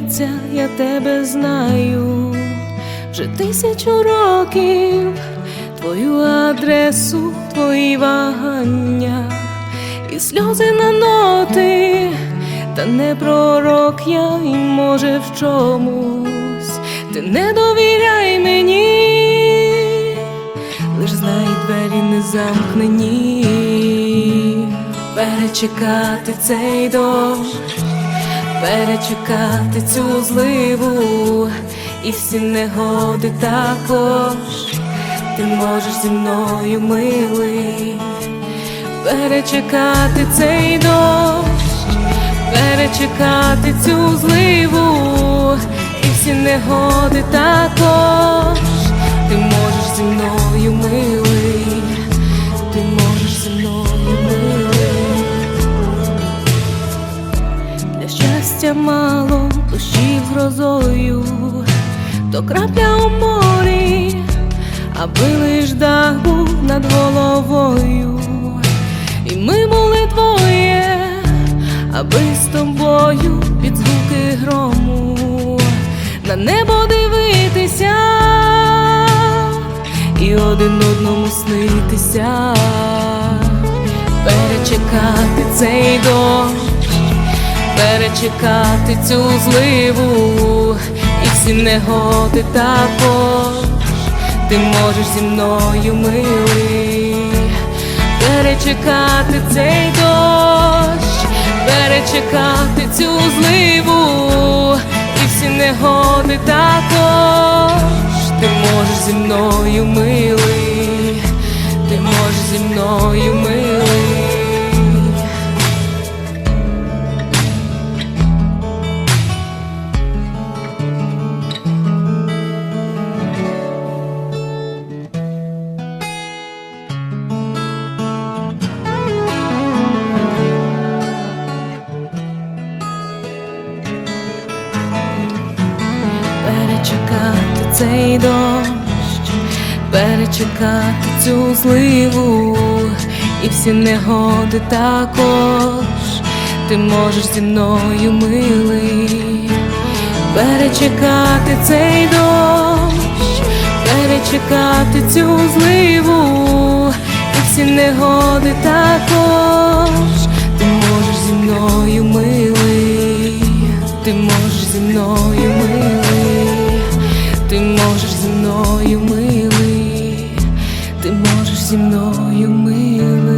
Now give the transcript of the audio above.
Здається, я тебе знаю. Вже тисячу років, твою адресу, твої вагання. І сльози на ноти, та не пророк я і може в чомусь. Ти не довіряй мені, лиш знай двері не замкнені, перечекати цей дощ перечекати цю зливу і всі негоди також. Ти можеш зі мною милий перечекати цей дощ, перечекати цю зливу і всі негоди також щастя мало дощів грозою, то крапля у морі, аби лиш дах був над головою, і ми були двоє, аби з тобою під звуки грому на небо дивитися і один одному снитися, перечекати цей дощ перечекати цю зливу і всі негоди також. Ти можеш зі мною милий перечекати цей дощ, перечекати цю зливу і всі негоди також. Ти можеш зі мною милий, ти можеш зі мною перечекати цей дощ, перечекати цю зливу. І всі негоди також. Ти можеш зі мною милий, перечекати цей дощ, перечекати цю зливу. І всі негоди також мною милий, ти можеш зі мною милий.